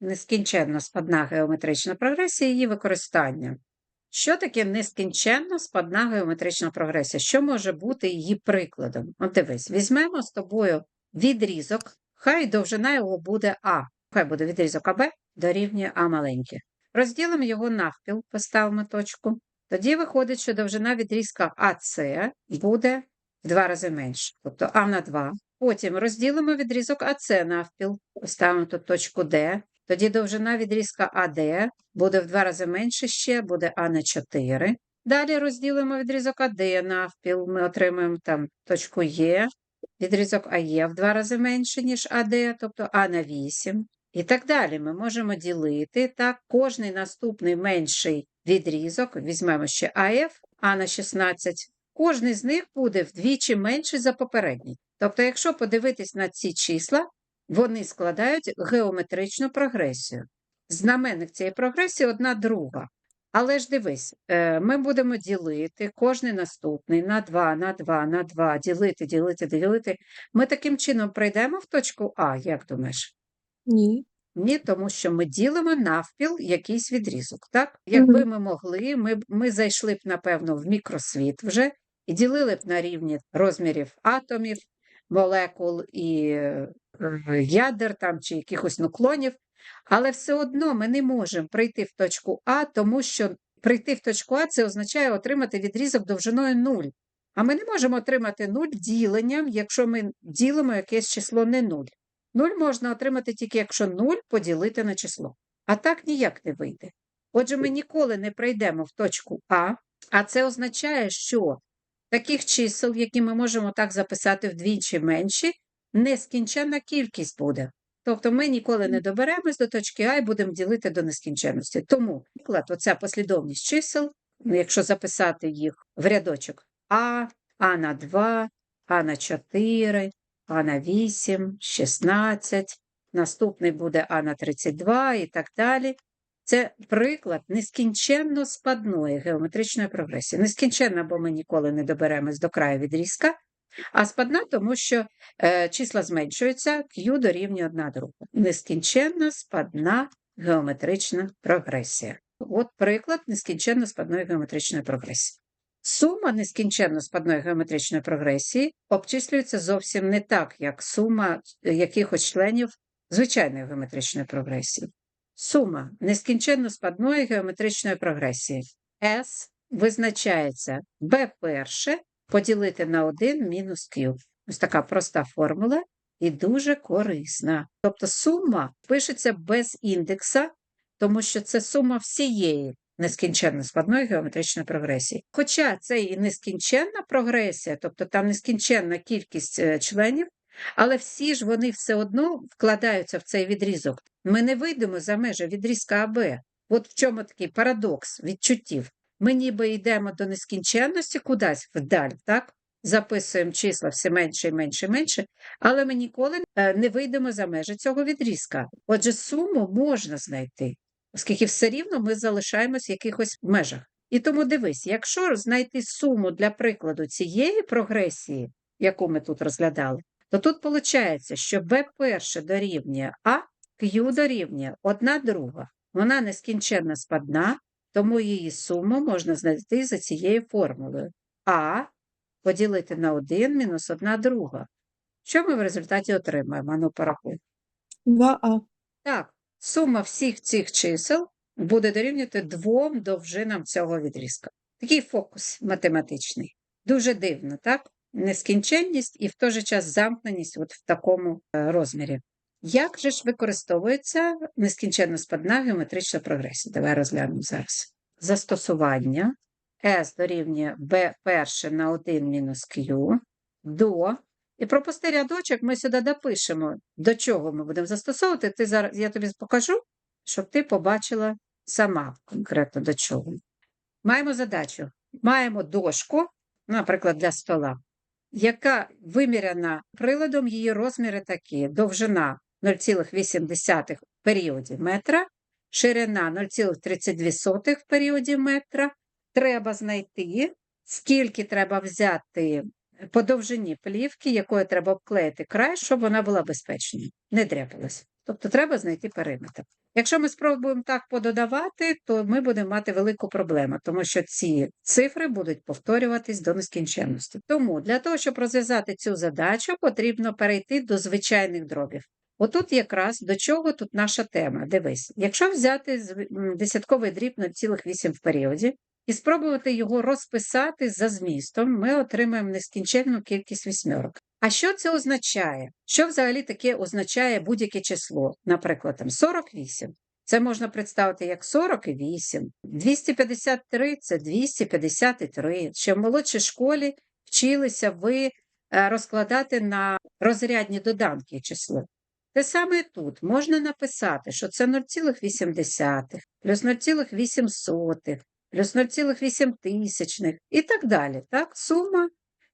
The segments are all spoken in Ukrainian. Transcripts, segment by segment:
нескінченно спадна геометрична прогресія і її використання. Що таке нескінченно спадна геометрична прогресія? Що може бути її прикладом? От дивись, візьмемо з тобою відрізок, хай довжина його буде А. Хай буде відрізок АБ дорівнює А маленьке. Розділимо його навпіл, поставимо точку. Тоді виходить, що довжина відрізка АС буде в два рази менше, тобто А на 2. Потім розділимо відрізок АС навпіл, поставимо тут точку Д. Тоді довжина відрізка АД буде в два рази менше ще, буде А на 4. Далі розділимо відрізок АД навпіл, ми отримаємо там точку Е. Відрізок АЕ в два рази менше, ніж АД, тобто А на 8. І так далі ми можемо ділити так, кожний наступний менший відрізок, візьмемо ще АФ, А на 16, кожний з них буде вдвічі менший за попередній. Тобто, якщо подивитись на ці числа, вони складають геометричну прогресію. Знаменник цієї прогресії одна друга. Але ж дивись, е, ми будемо ділити кожний наступний на 2, на 2, на 2, ділити, ділити, ділити. Ми таким чином прийдемо в точку А, як думаєш? Ні. Ні, тому що ми ділимо навпіл якийсь відрізок. Так? Якби ми могли, ми, ми зайшли б, напевно, в мікросвіт вже і ділили б на рівні розмірів атомів, молекул і е, ядер там, чи якихось нуклонів, але все одно ми не можемо прийти в точку А, тому що прийти в точку А це означає отримати відрізок довжиною 0. А ми не можемо отримати 0 діленням, якщо ми ділимо якесь число не 0. 0 можна отримати тільки якщо 0 поділити на число. А так ніяк не вийде. Отже, ми ніколи не прийдемо в точку А, а це означає, що таких чисел, які ми можемо так записати вдвічі менші, нескінченна кількість буде. Тобто ми ніколи не доберемось до точки А і будемо ділити до нескінченності. Тому, наприклад, оця послідовність чисел, ну, якщо записати їх в рядочок А, А на 2, А на 4, А на 8, 16, наступний буде А на 32 і так далі. Це приклад нескінченно спадної геометричної прогресії. Нескінченна, бо ми ніколи не доберемось до краю відрізка, а спадна, тому що е, числа зменшуються, Q дорівнює 1 друга. Нескінченно спадна геометрична прогресія. От приклад нескінченно спадної геометричної прогресії. Сума нескінченно спадної геометричної прогресії обчислюється зовсім не так, як сума якихось членів звичайної геометричної прогресії. Сума нескінченно спадної геометричної прогресії S визначається B перше поділити на 1 мінус Q. Ось така проста формула і дуже корисна. Тобто сума пишеться без індекса, тому що це сума всієї нескінченно складної геометричної прогресії. Хоча це і нескінченна прогресія, тобто там нескінченна кількість е, членів, але всі ж вони все одно вкладаються в цей відрізок. Ми не вийдемо за межі відрізка АБ. От в чому такий парадокс відчуттів. Ми ніби йдемо до нескінченності кудись вдаль, так? Записуємо числа все менше і менше і менше, але ми ніколи е, не вийдемо за межі цього відрізка. Отже, суму можна знайти, оскільки все рівно ми залишаємось в якихось межах. І тому дивись, якщо знайти суму для прикладу цієї прогресії, яку ми тут розглядали, то тут виходить, що B перше дорівнює А, Q дорівнює 1 друга. Вона нескінченно спадна, тому її суму можна знайти за цією формулою. А поділити на 1 мінус 1 друга. Що ми в результаті отримаємо? Ану, порахуй. 2А. Так, сума всіх цих чисел буде дорівнювати двом довжинам цього відрізка. Такий фокус математичний. Дуже дивно, так? Нескінченність і в той же час замкненість от в такому е, розмірі. Як же ж використовується нескінченно спадна геометрична прогресія? Давай розглянемо зараз. Застосування S дорівнює B перше на 1 мінус Q до. І пропусти рядочок, ми сюди допишемо, до чого ми будемо застосовувати. Ти зараз, я тобі покажу, щоб ти побачила сама конкретно до чого. Маємо задачу. Маємо дошку, наприклад, для стола, яка виміряна приладом, її розміри такі: довжина 0,8 в періоді метра, ширина 0,32 в періоді метра. Треба знайти, скільки треба взяти по довжині плівки, якою треба обклеїти край, щоб вона була безпечною, не дряпалась. Тобто треба знайти периметр. Якщо ми спробуємо так пододавати, то ми будемо мати велику проблему, тому що ці цифри будуть повторюватись до нескінченності. Тому для того, щоб розв'язати цю задачу, потрібно перейти до звичайних дробів. Отут якраз до чого тут наша тема. Дивись, якщо взяти десятковий дріб 0,8 в періоді і спробувати його розписати за змістом, ми отримаємо нескінченну кількість вісьмерок. А що це означає? Що взагалі таке означає будь-яке число? Наприклад, там 48. Це можна представити як 48. 253 – це 253. Ще в молодшій школі вчилися ви е, розкладати на розрядні доданки число. Те саме тут можна написати, що це 0,8 плюс 0,8 плюс 0,8 і так далі. Так? Сума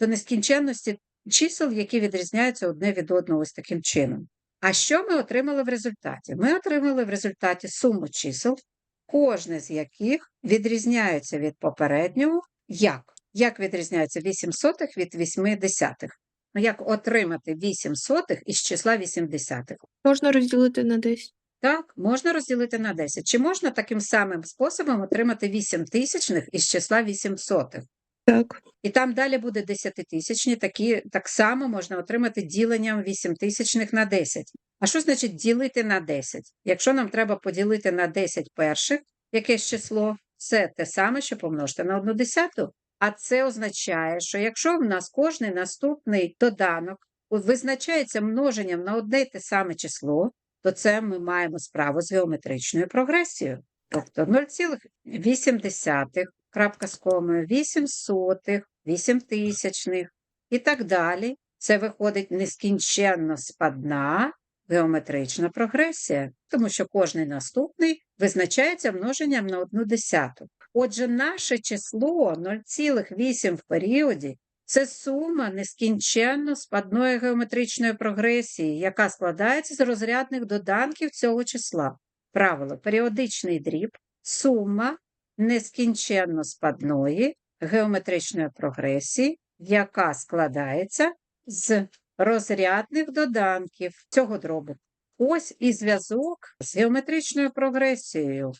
до нескінченності чисел, які відрізняються одне від одного ось таким чином. А що ми отримали в результаті? Ми отримали в результаті суму чисел, кожне з яких відрізняється від попереднього. Як? Як відрізняється 8 сотих від 8 десятих? Ну, як отримати 8 сотих із числа 8 десятих? Можна розділити на 10. Так, можна розділити на 10. Чи можна таким самим способом отримати 8 тисячних із числа 8 сотих? Так. І там далі буде десятитисячні, такі так само можна отримати діленням 8 тисячних на 10. А що значить ділити на 10? Якщо нам треба поділити на 10 перших якесь число, це те саме, що помножити на 1 десяту. А це означає, що якщо в нас кожний наступний доданок визначається множенням на одне й те саме число, то це ми маємо справу з геометричною прогресією. Тобто 0,8, крапка з комою, 8 сотих, 8 тисячних і так далі. Це виходить нескінченно спадна геометрична прогресія, тому що кожний наступний визначається множенням на одну десяту. Отже, наше число 0,8 в періоді це сума нескінченно спадної геометричної прогресії, яка складається з розрядних доданків цього числа. Правило, періодичний дріб, сума нескінченно спадної геометричної прогресії, яка складається з розрядних доданків цього дробу. Ось і зв'язок з геометричною прогресією.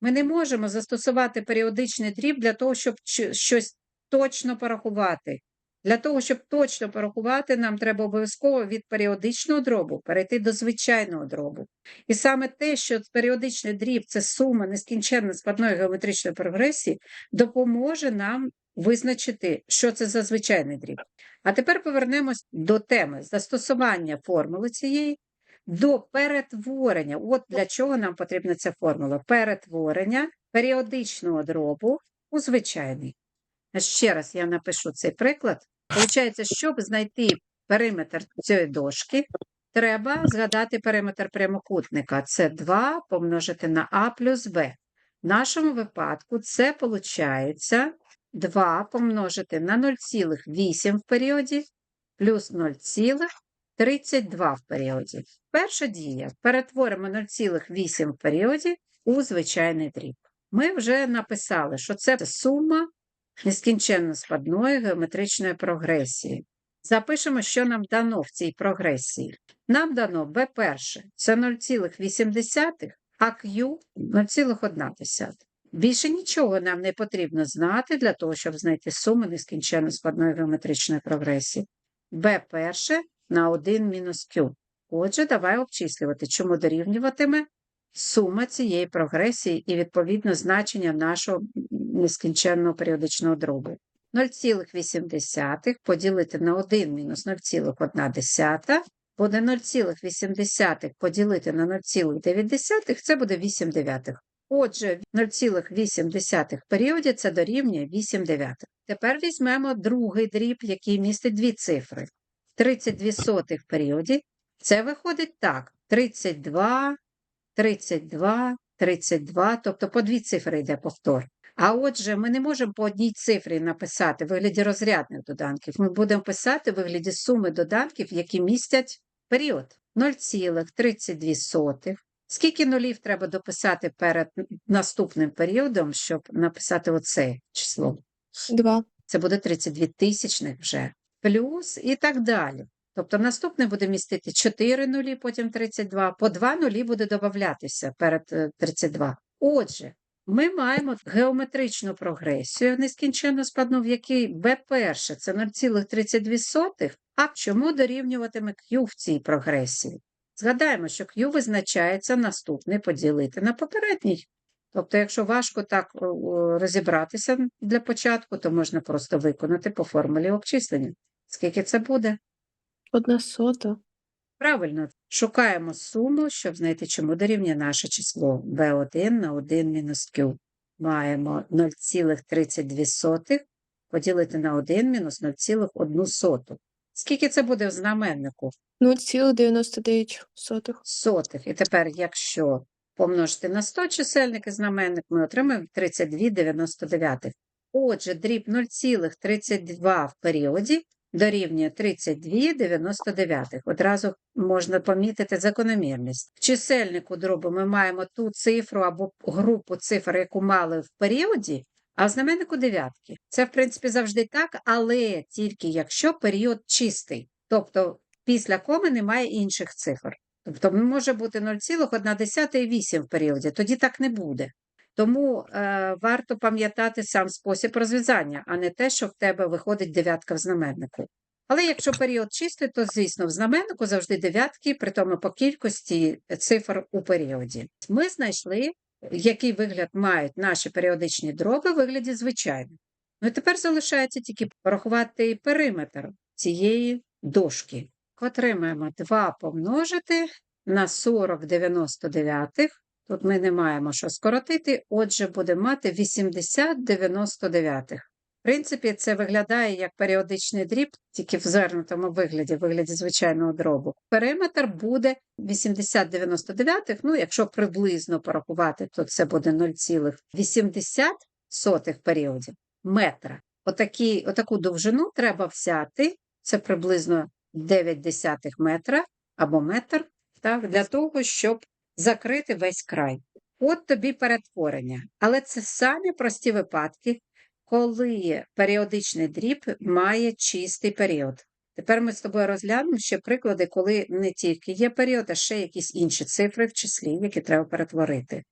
Ми не можемо застосувати періодичний дріб для того, щоб щось точно порахувати. Для того, щоб точно порахувати, нам треба обов'язково від періодичного дробу перейти до звичайного дробу. І саме те, що періодичний дріб це сума нескінченно складної геометричної прогресії, допоможе нам визначити, що це за звичайний дріб. А тепер повернемось до теми застосування формули цієї до перетворення. От для чого нам потрібна ця формула: перетворення періодичного дробу у звичайний. Ще раз я напишу цей приклад. Получається, щоб знайти периметр цієї дошки, треба згадати периметр прямокутника. Це 2 помножити на А плюс Б. В нашому випадку це виходить 2 помножити на 0,8 в періоді плюс 0,32 в періоді. Перша дія. Перетворимо 0,8 в періоді у звичайний дріб. Ми вже написали, що це сума нескінченно спадної геометричної прогресії. Запишемо, що нам дано в цій прогресії. Нам дано b перше це 0,8, а Q 0,1. Більше нічого нам не потрібно знати для того, щоб знайти суму нескінченно складної геометричної прогресії. b перше на 1 мінус Q. Отже, давай обчислювати, чому дорівнюватиме сума цієї прогресії і, відповідно, значення нашого нескінченного періодичного дробу. 0,8 поділити на 1 мінус 0,1 буде 0,8 поділити на 0,9, це буде 8 дев'ятих. Отже, 0,8 періоді це дорівнює 8 дев'ятих. Тепер візьмемо другий дріб, який містить дві цифри. 32 сотих періоді. Це виходить так: 32, 32, 32, тобто по дві цифри йде повтор. А отже, ми не можемо по одній цифрі написати в вигляді розрядних доданків. Ми будемо писати в вигляді суми доданків, які містять період 0,32. Скільки нулів треба дописати перед наступним періодом, щоб написати оце число? 2. Це буде 32 тисячних вже. Плюс і так далі. Тобто наступне буде містити 4 нулі, потім 32, по 2 нулі буде додатися перед е, 32. Отже, ми маємо геометричну прогресію нескінченно складну, в якій b перше це 0,32, а чому дорівнюватиме Q в цій прогресії? Згадаємо, що Q визначається наступний поділити на попередній. Тобто, якщо важко так розібратися для початку, то можна просто виконати по формулі обчислення. Скільки це буде? Одна сота. Правильно, шукаємо суму, щоб знайти, чому дорівнює наше число b1 на 1 мінус q. Маємо 0,32 поділити на 1 мінус 0,1. Скільки це буде в знаменнику? 0,99 сотих. Сотих. І тепер, якщо помножити на 100 чисельник і знаменник, ми отримаємо 32,99. Отже, дріб 0,32 в періоді дорівнює 32,99. Одразу можна помітити закономірність. В чисельнику дробу ми маємо ту цифру або групу цифр, яку мали в періоді, а в знаменнику дев'ятки. Це, в принципі, завжди так, але тільки якщо період чистий. Тобто після коми немає інших цифр. Тобто може бути 0,1 і 8 в періоді, тоді так не буде. Тому е, варто пам'ятати сам спосіб розв'язання, а не те, що в тебе виходить дев'ятка в знаменнику. Але якщо період чистий, то, звісно, в знаменнику завжди дев'ятки, при тому по кількості цифр у періоді. Ми знайшли, який вигляд мають наші періодичні дроби у вигляді звичайних. Ну і тепер залишається тільки порахувати периметр цієї дошки. Отримаємо 2 помножити на 40 99. Тут ми не маємо що скоротити, отже, будемо мати 80 99. В принципі, це виглядає як періодичний дріб, тільки в звернутому вигляді, в вигляді звичайного дробу. Периметр буде 80 99, ну, якщо приблизно порахувати, то це буде 0,80 періодів метра. Отакі, отаку довжину треба взяти, це приблизно 9 метра або метр, так, для того, щоб закрити весь край. От тобі перетворення. Але це самі прості випадки, коли періодичний дріб має чистий період. Тепер ми з тобою розглянемо ще приклади, коли не тільки є період, а ще якісь інші цифри в числі, які треба перетворити.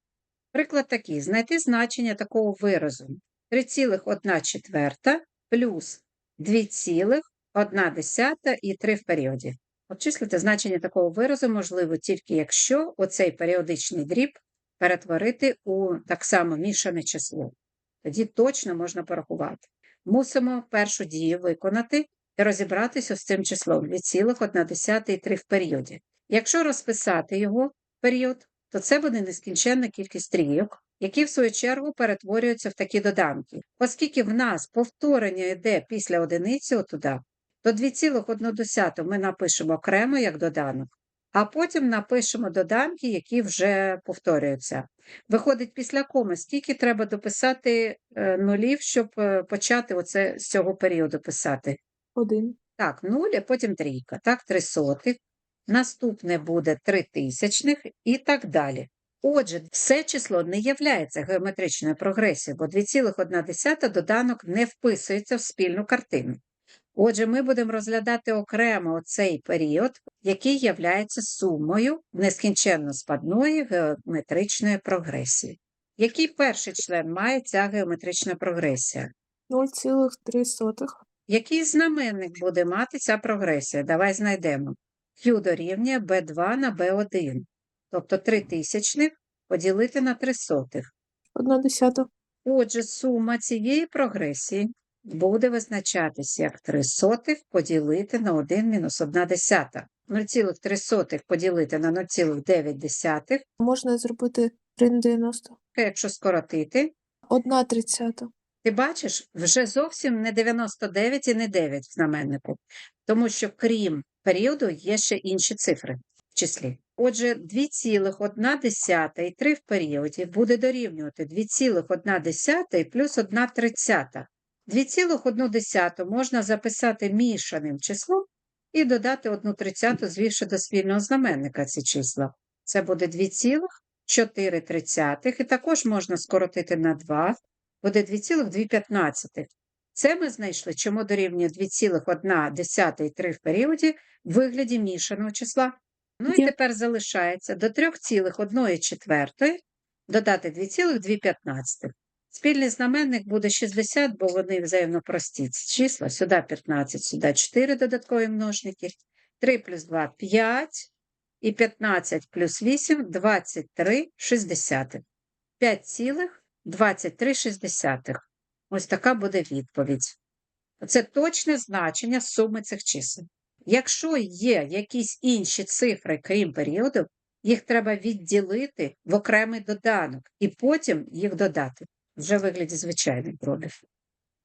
Приклад такий: знайти значення такого виразу 3,1 четверта плюс 2,1 і 3 в періоді. Обчислити значення такого виразу можливо тільки якщо оцей періодичний дріб перетворити у так само мішане число. Тоді точно можна порахувати. Мусимо першу дію виконати і розібратися з цим числом 2,1 і 3 в періоді. Якщо розписати його період, то це буде нескінченна кількість трійок, які в свою чергу перетворюються в такі доданки. Оскільки в нас повторення йде після одиниці отуда, то 2,1 ми напишемо окремо як доданок, а потім напишемо доданки, які вже повторюються. Виходить, після коми, скільки треба дописати е, нулів, щоб е, почати оце з цього періоду писати? Один. Так, 0, а потім трійка, так, 3 сотих. Наступне буде 3 тисячних і так далі. Отже, все число не являється геометричною прогресією, бо 2,1 доданок не вписується в спільну картину. Отже, ми будемо розглядати окремо цей період, який являється сумою нескінченно спадної геометричної прогресії. Який перший член має ця геометрична прогресія? 0,3. Який знаменник буде мати ця прогресія? Давай знайдемо. Q дорівнює B2 на B1. Тобто 3 тисячних поділити на 3 сотих. Одна десята. Отже, сума цієї прогресії буде визначатись як 3 сотих поділити на 1 мінус 1 десята. 0,3 поділити на 0,9, Можна зробити 3 на 90. якщо скоротити, Одна тридцята. Ти бачиш, вже зовсім не 99 і не 9 в знаменнику, тому що крім періоду є ще інші цифри в числі. Отже, 2,1 і 3 в періоді буде дорівнювати 2,1 плюс 1 тридцята. 2,1 можна записати мішаним числом і додати 1 тридцяту, звівши до спільного знаменника ці числа. Це буде 2,4 і також можна скоротити на 2, буде 2,215. Це ми знайшли, чому дорівнює 2,1 і 3 в періоді в вигляді мішаного числа. Ну і тепер залишається до 3,1 четвертої додати 2,215. Спільний знаменник буде 60, бо вони взаємно прості. Числа. Сюди 15, сюди 4 додаткові множники. 3 плюс 2 – 5. І 15 плюс 8 – 23 шістдесятих. 5,23 шістдесятих. Ось така буде відповідь. Це точне значення суми цих чисел. Якщо є якісь інші цифри, крім періоду, їх треба відділити в окремий доданок і потім їх додати вже вигляді звичайних дробів.